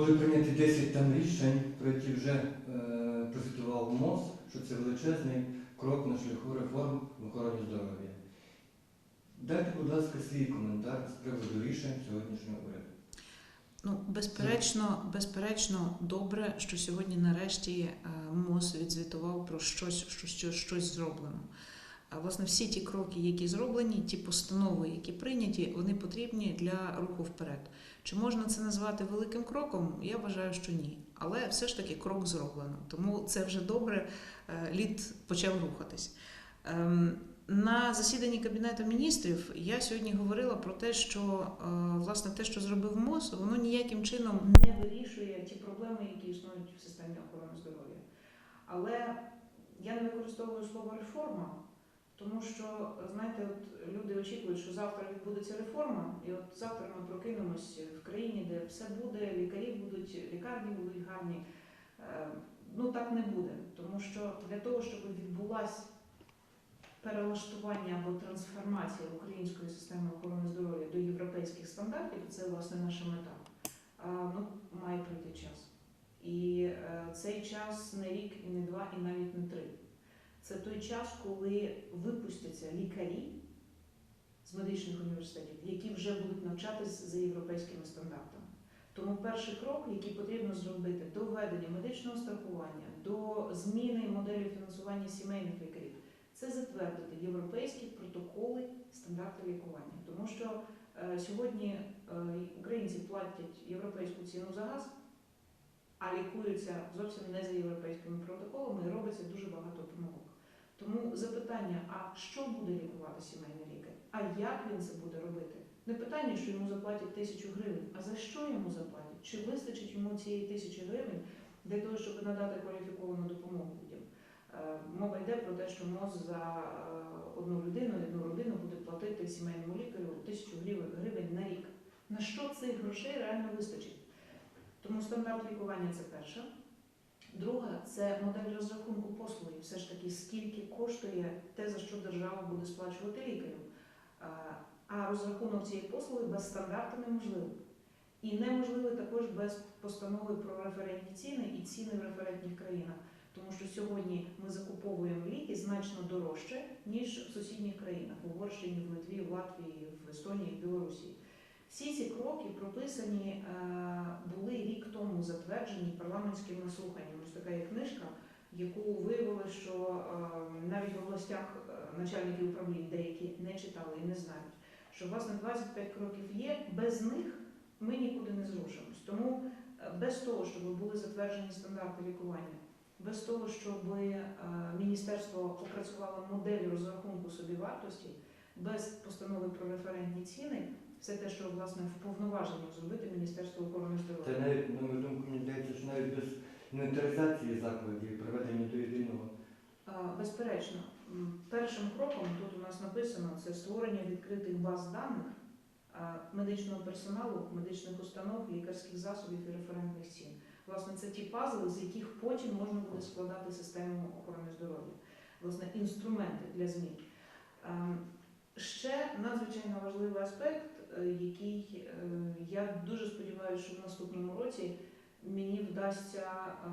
Були прийняті 10 там рішень, про які вже е, прозвітував МОЗ, що це величезний крок на шляху реформ в охороні здоров'я. Дайте, будь ласка, свій коментар з приводу рішень сьогоднішнього уряду. Ну, безперечно, безперечно, добре, що сьогодні нарешті е, МОЗ відзвітував про щось, що, що щось зроблено. Власне, всі ті кроки, які зроблені, ті постанови, які прийняті, вони потрібні для руху вперед. Чи можна це назвати великим кроком? Я вважаю, що ні. Але все ж таки крок зроблено. Тому це вже добре. е, Лід почав рухатись. Ем, На засіданні Кабінету міністрів я сьогодні говорила про те, що е, власне те, що зробив МОЗ, воно ніяким чином не вирішує ті проблеми, які існують в системі охорони здоров'я. Але я не використовую слово реформа, тому що, знаєте, от люди очікують, що завтра відбудеться реформа, і от завтра ми прокинемось в країні, де все буде, лікарі будуть, лікарні будуть гарні. Е, Ну так не буде, тому що для того, щоб відбулася перелаштування або трансформація української системи охорони здоров'я до європейських стандартів, це власне наша мета. Ну, має пройти час. І е, цей час не рік, і не два, і навіть не три. Це той час, коли випустяться лікарі з медичних університетів, які вже будуть навчатись за європейськими стандартами. Тому перший крок, який потрібно зробити до введення медичного страхування, до зміни моделі фінансування сімейних лікарів, це затвердити європейські протоколи стандарти лікування. Тому що е, сьогодні е, українці платять європейську ціну за газ, а лікуються зовсім не за європейськими протоколами і робиться дуже багато помилок. Тому запитання: а що буде лікувати сімейний лікар? А як він це буде робити? Не питання, що йому заплатять тисячу гривень, а за що йому заплатять? Чи вистачить йому цієї тисячі гривень для того, щоб надати кваліфіковану допомогу людям? Е, Мова йде про те, що МОЗ за е, одну людину, одну родину буде платити сімейному лікарю тисячу гривень на рік. На що цих грошей реально вистачить? Тому стандарт лікування це перше. Друга це модель розрахунку послуги. Все ж таки, скільки коштує те, за що держава буде сплачувати лікарю. А розрахунок цієї послуги без стандарту неможливий. І неможливо також без постанови про референтні ціни і ціни в референтних країнах. Тому що сьогодні ми закуповуємо ліки значно дорожче, ніж в сусідніх країнах в Угорщині, в Литві, в Латвії, в Естонії, в Білорусі. Всі ці кроки прописані е, були рік тому затверджені парламентськими слуханнями. Ось така є книжка, яку виявили, що е, навіть в областях е, начальники управлінь деякі не читали і не знають, що власне 25 кроків є, без них ми нікуди не зрушимось. Тому без того, щоб були затверджені стандарти лікування, без того, щоб міністерство опрацювало модель розрахунку собівартості, без постанови про референтні ціни, все те, що власне вповноважено зробити Міністерство охорони здоров'я. навіть, на мою думку, мені здається, що навіть без інвентаризації закладів, приведення до єдиного. А, Безперечно, першим кроком тут у нас написано це створення відкритих баз даних медичного персоналу, медичних установ, лікарських засобів і референтних цін. Власне, це ті пазли, з яких потім можна буде складати систему охорони здоров'я, власне, інструменти для змін. Ще надзвичайно важливий аспект, е, який е, я дуже сподіваюся, що в наступному році мені вдасться е,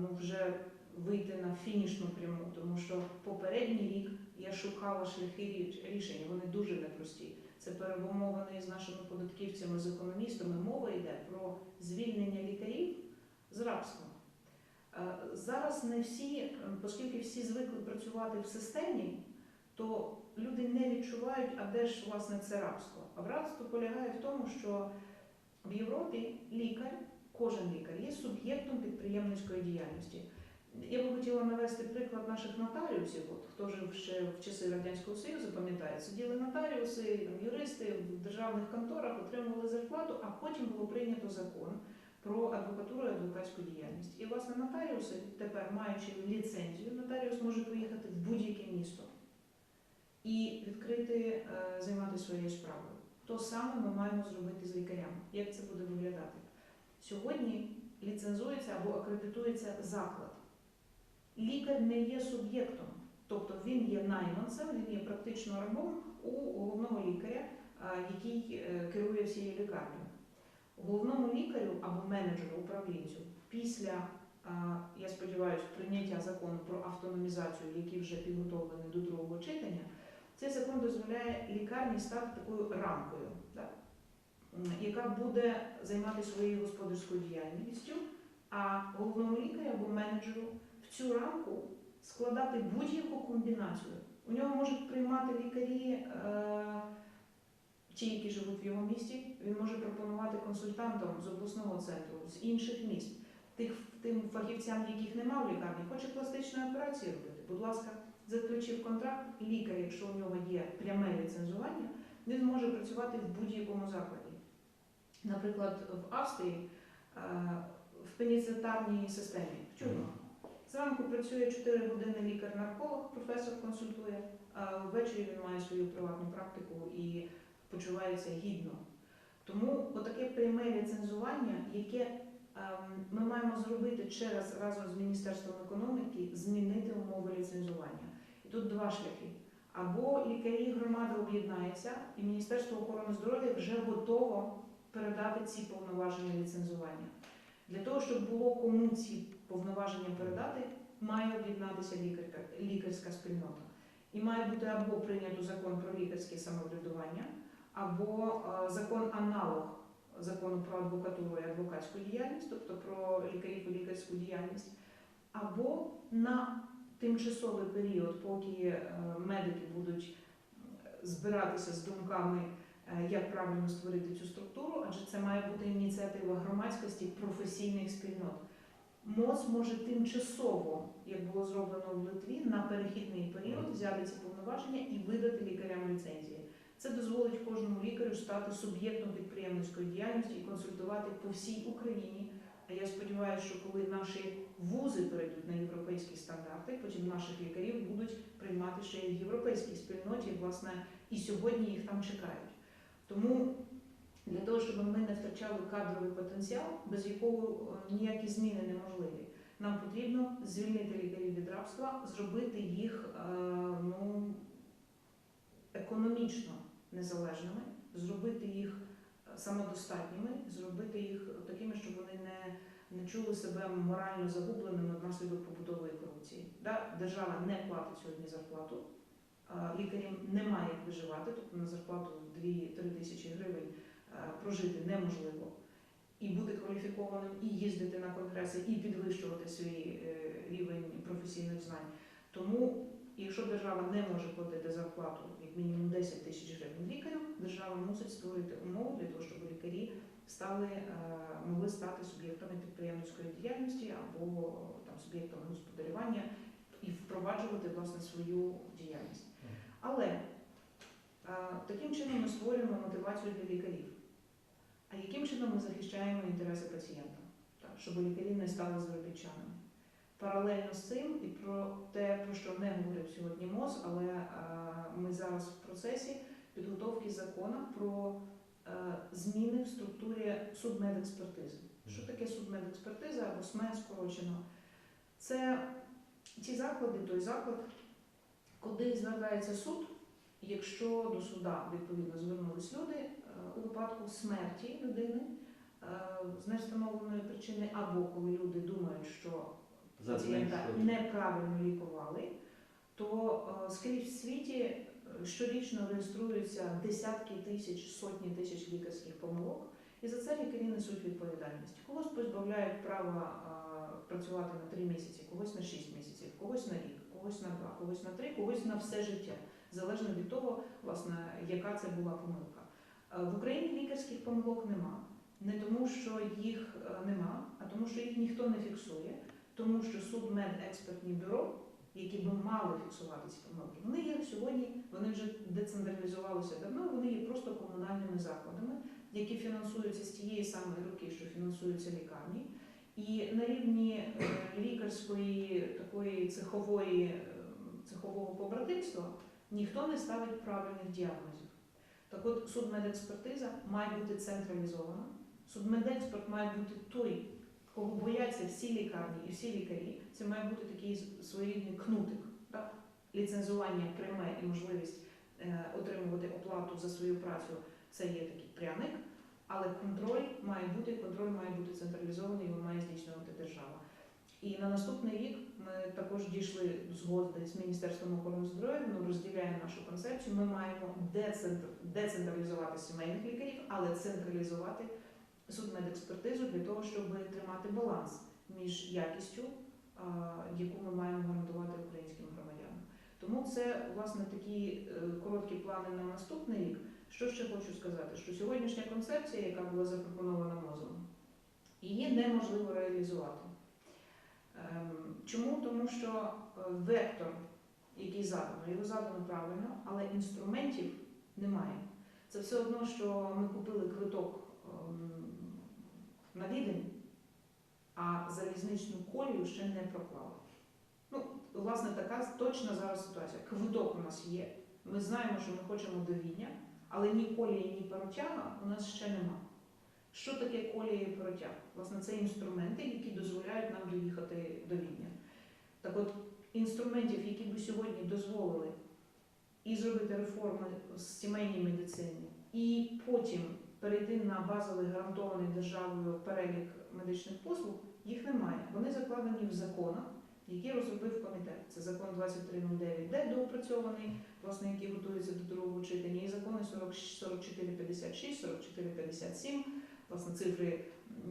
ну, вже вийти на фінішну пряму, тому що попередній рік я шукала шляхи рішення, вони дуже непрості. Це перемовини з нашими податківцями, з економістами. Мова йде про звільнення лікарів з рабства. Зараз не всі, оскільки всі звикли працювати в системі, то люди не відчувають, а де ж власне це рабство. А рабство полягає в тому, що в Європі лікар, кожен лікар є суб'єктом підприємницької діяльності. Я би хотіла навести приклад наших нотаріусів. От хто жив ще в часи Радянського Союзу, пам'ятає, сиділи нотаріуси, юристи в державних конторах, отримували зарплату, а потім було прийнято закон про адвокатуру і адвокатську діяльність. І власне нотаріуси тепер, маючи ліцензію, нотаріус може поїхати в і відкрити, е, займатися своєю справою. То саме ми маємо зробити з лікарями. Як це буде виглядати? Сьогодні ліцензується або акредитується заклад. Лікар не є суб'єктом, тобто він є найманцем, він є практично рабом у головного лікаря, який е, керує всією лікарнею. Головному лікарю або менеджеру управлінцю після, я сподіваюся, прийняття закону про автономізацію, який вже підготовлений до другого читання, цей закон дозволяє лікарні стати такою рамкою, да, яка буде займатися своєю господарською діяльністю, а головному лікарю або менеджеру в цю рамку складати будь-яку комбінацію. У нього можуть приймати лікарі, е, ті, які живуть в його місті. Він може пропонувати консультантам з обласного центру, з інших міст, тих тим фахівцям, яких немає в лікарні, хоче пластичної операції робити. Будь ласка, заключив контракт, лікар, якщо у нього є пряме ліцензування, він може працювати в будь-якому закладі. Наприклад, в Австрії е, в пеніцитарній системі в тюрмах. Зранку працює 4 години лікар-нарколог, професор консультує, а ввечері він має свою приватну практику і почувається гідно. Тому отаке пряме ліцензування, яке ем, ми маємо зробити через разом з Міністерством економіки, змінити умови ліцензування. Тут два шляхи. Або лікарі громади об'єднаються, і Міністерство охорони здоров'я вже готово передати ці повноваження ліцензування. Для того, щоб було кому ці повноваження передати, має об'єднатися лікарка, лікарська спільнота. І має бути або прийнято закон про лікарське самоврядування, або е, закон аналог закону про адвокатуру і адвокатську діяльність, тобто про лікарів і лікарську діяльність, або на тимчасовий період, поки е, медики будуть е, збиратися з думками, е, як правильно створити цю структуру, адже це має бути ініціатива громадськості професійних спільнот. МОЗ може тимчасово, як було зроблено в Литві, на перехідний період взяти ці повноваження і видати лікарям ліцензії. Це дозволить кожному лікарю стати суб'єктом підприємницької діяльності і консультувати по всій Україні. А я сподіваюся, що коли наші вузи перейдуть на європейські стандарти, потім наших лікарів будуть приймати ще й в європейській спільноті, власне, і сьогодні їх там чекають. Тому для того, щоб ми не втрачали кадровий потенціал, без якого е, ніякі зміни неможливі, нам потрібно звільнити лікарів від рабства, зробити їх е, ну, економічно незалежними, зробити їх самодостатніми, зробити їх такими, щоб вони не, не чули себе морально загубленими внаслідок побутової корупції. Да? Держава не платить сьогодні зарплату, лікарям немає як виживати, тобто на зарплату 2-3 тисячі гривень прожити неможливо. І бути кваліфікованим, і їздити на конгреси, і підвищувати свій е, рівень професійних знань. Тому, якщо держава не може платити зарплату як мінімум 10 тисяч гривень лікарям, держава мусить створити умови для того, щоб лікарі стали, е, могли стати суб'єктами підприємницької діяльності або там суб'єктами господарювання і впроваджувати власне свою діяльність. Але е, таким чином ми створюємо мотивацію для лікарів. А яким чином ми захищаємо інтереси пацієнта, так, щоб лікарі не стали заробітчанами? Паралельно з цим і про те, про що не говорив сьогодні МОЗ, але е, ми зараз в процесі підготовки закону про е, зміни в структурі судмедекспертизи. Що таке судмедекспертиза або СМЕ скорочено? Це ті заклади, той заклад, куди звертається суд, якщо до суда відповідно звернулись люди е, у випадку смерті людини е, з невстановленої причини, або коли люди думають, що пацієнта неправильно лікували, то скрізь в світі щорічно реєструються десятки тисяч, сотні тисяч лікарських помилок, і за це лікарі несуть відповідальність. Когось позбавляють права працювати на три місяці, когось на шість місяців, когось на рік, когось на два, когось на три, когось на все життя, залежно від того, власне, яка це була помилка. Е, В Україні лікарських помилок нема. Не тому, що їх е, нема, а тому, що їх ніхто не фіксує тому що судмедекспертні бюро, які би мали фіксувати ці помилки, вони є сьогодні, вони вже децентралізувалися давно, вони є просто комунальними закладами, які фінансуються з тієї самої руки, що фінансуються лікарні. І на рівні е, лікарської такої цехової, е, цехового побратимства ніхто не ставить правильних діагнозів. Так от судмедекспертиза має бути централізована. Судмедексперт має бути той, кого бояться всі лікарні і всі лікарі, це має бути такий своєрідний кнутик. Так? Ліцензування пряме і можливість е, отримувати оплату за свою працю це є такий пряник. Але контроль має бути, контроль має бути централізований, його має здійснювати держава. І на наступний рік ми також дійшли згоди з Міністерством охорони здоров'я, воно розділяє нашу концепцію. Ми маємо децентр- децентралізувати сімейних лікарів, але централізувати судмедекспертизу для того, щоб баланс між якістю, яку ми маємо гарантувати українським громадянам. Тому це власне такі е, короткі плани на наступний рік. Що ще хочу сказати? Що сьогоднішня концепція, яка була запропонована мозом, її неможливо реалізувати. Ем, Чому? Тому що е, вектор, який задано, його задано правильно, але інструментів немає. Це все одно, що ми купили квиток ем, на відень, а залізничну колію ще не проклали. Ну, власне, така точна зараз ситуація. Квиток у нас є. Ми знаємо, що ми хочемо до Відня, але ні колії, ні паротяга у нас ще нема. Що таке колія і паротяг? Власне, це інструменти, які дозволяють нам доїхати до Відня. Так от, інструментів, які би сьогодні дозволили і зробити реформи з сімейній медицині, і потім перейти на базовий гарантований державою перелік медичних послуг, їх немає. Вони закладені в законах, які розробив комітет. Це закон 2309, доопрацьований, власне, який готується до другого читання, і закони 40 4456, 4457. Власне, цифри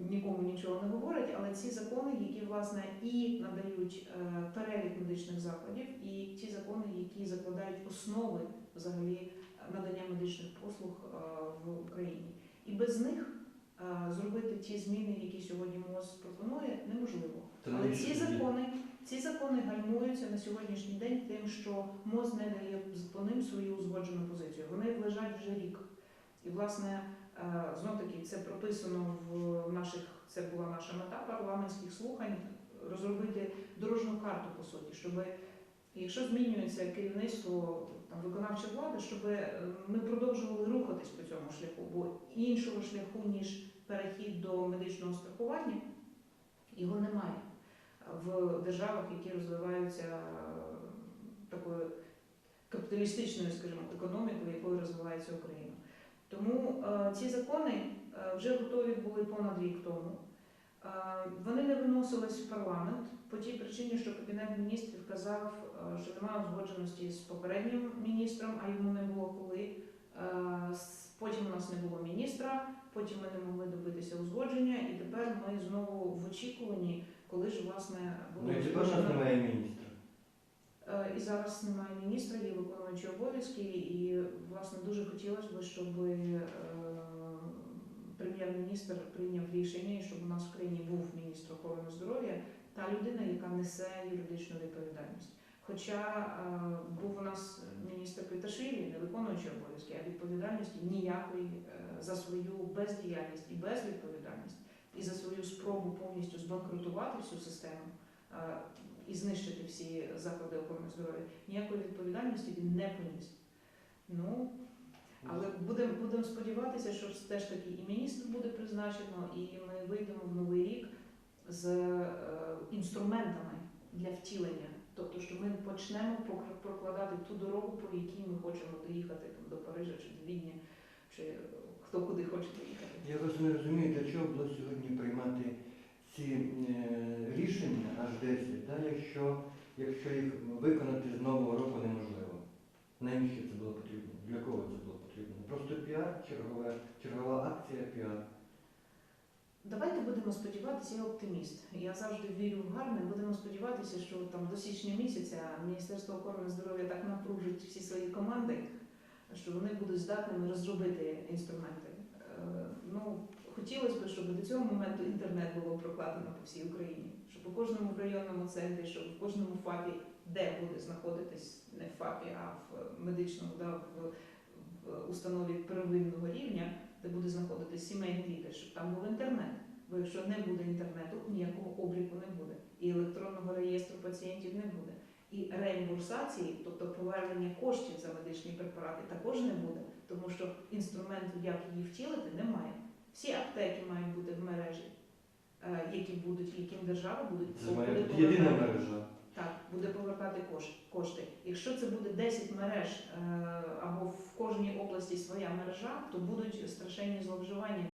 нікому нічого не говорять, але ці закони, які власне і надають е, перелік медичних закладів, і ті закони, які закладають основи взагалі надання медичних послуг е, в Україні. І без них е, зробити ті зміни, які сьогодні МОЗ пропонує, неможливо. Це Але ці закони, ці закони гальмуються на сьогоднішній день тим, що МОЗ не дає по ним свою узгоджену позицію. Вони лежать вже рік. І, власне, знов таки це прописано в наших, це була наша мета парламентських слухань, розробити дорожню карту, по суті, щоб якщо змінюється керівництво там, виконавчої влади, щоб е, ми продовжували рухатись по цьому шляху, бо іншого шляху, ніж перехід до медичного страхування, його немає в державах, які розвиваються е, такою капіталістичною, скажімо, економікою, якою розвивається Україна. Тому е, ці закони е, вже готові були понад рік тому. Е, вони не виносились в парламент по тій причині, що Кабінет міністрів казав, що немає узгодженості з попереднім міністром, а йому не було коли. Е, Потім у нас не було міністра, потім ми не могли добитися узгодження, і тепер ми знову в очікуванні, коли ж власне Ну було нас узгоджено. немає міністра. Е, І зараз немає міністра, є виконуючі обов'язки, і власне дуже хотілося б, щоб е, прем'єр-міністр прийняв рішення, і щоб у нас в країні був міністр охорони здоров'я, та людина, яка несе юридичну відповідальність. Хоча е, був у нас міністр Петашвілі, не виконуючий обов'язки, а відповідальності ніякої е, за свою бездіяльність і безвідповідальність, і за свою спробу повністю збанкрутувати всю систему. е, і знищити всі заклади охорони здоров'я. Ніякої відповідальності він не поніс. Ну, але будемо будем сподіватися, що теж таки і міністр буде призначено, і ми вийдемо в новий рік з інструментами для втілення. Тобто, що ми почнемо прокладати ту дорогу, по якій ми хочемо доїхати там, до Парижа чи до Відня, чи е, хто куди хоче доїхати. Я просто не розумію, для чого було сьогодні приймати ці е, рішення аж 10, да, якщо, якщо їх виконати з нового року неможливо. Навіщо це було потрібно? Для кого це було потрібно? Просто піар, чергова, чергова акція піар. Давайте будемо сподіватися, я оптиміст. Я завжди вірю в гарне. Будемо сподіватися, що там до січня місяця Міністерство охорони здоров'я так напружить всі свої команди, що вони будуть здатними розробити інструменти. Е, Ну, хотілося б, щоб до цього моменту інтернет було прокладено по всій Україні, щоб у кожному районному центрі, щоб в кожному ФАПі, де буде знаходитись не в ФАПі, а в медичному, да, в, в установі первинного рівня, де буде знаходитись сімейний лікар, щоб там був інтернет. Бо якщо не буде інтернету, ніякого обліку не буде, і електронного реєстру пацієнтів не буде. І реімбурсації, тобто повернення коштів за медичні препарати, також не буде, тому що інструменту, як її втілити, немає. Всі аптеки мають бути в мережі, е, які будуть, яким держава буде Це має бути єдина мережа. Так, буде повертати кош- кошти. Якщо це буде 10 мереж е, або в кожній області своя мережа, то будуть страшенні зловживання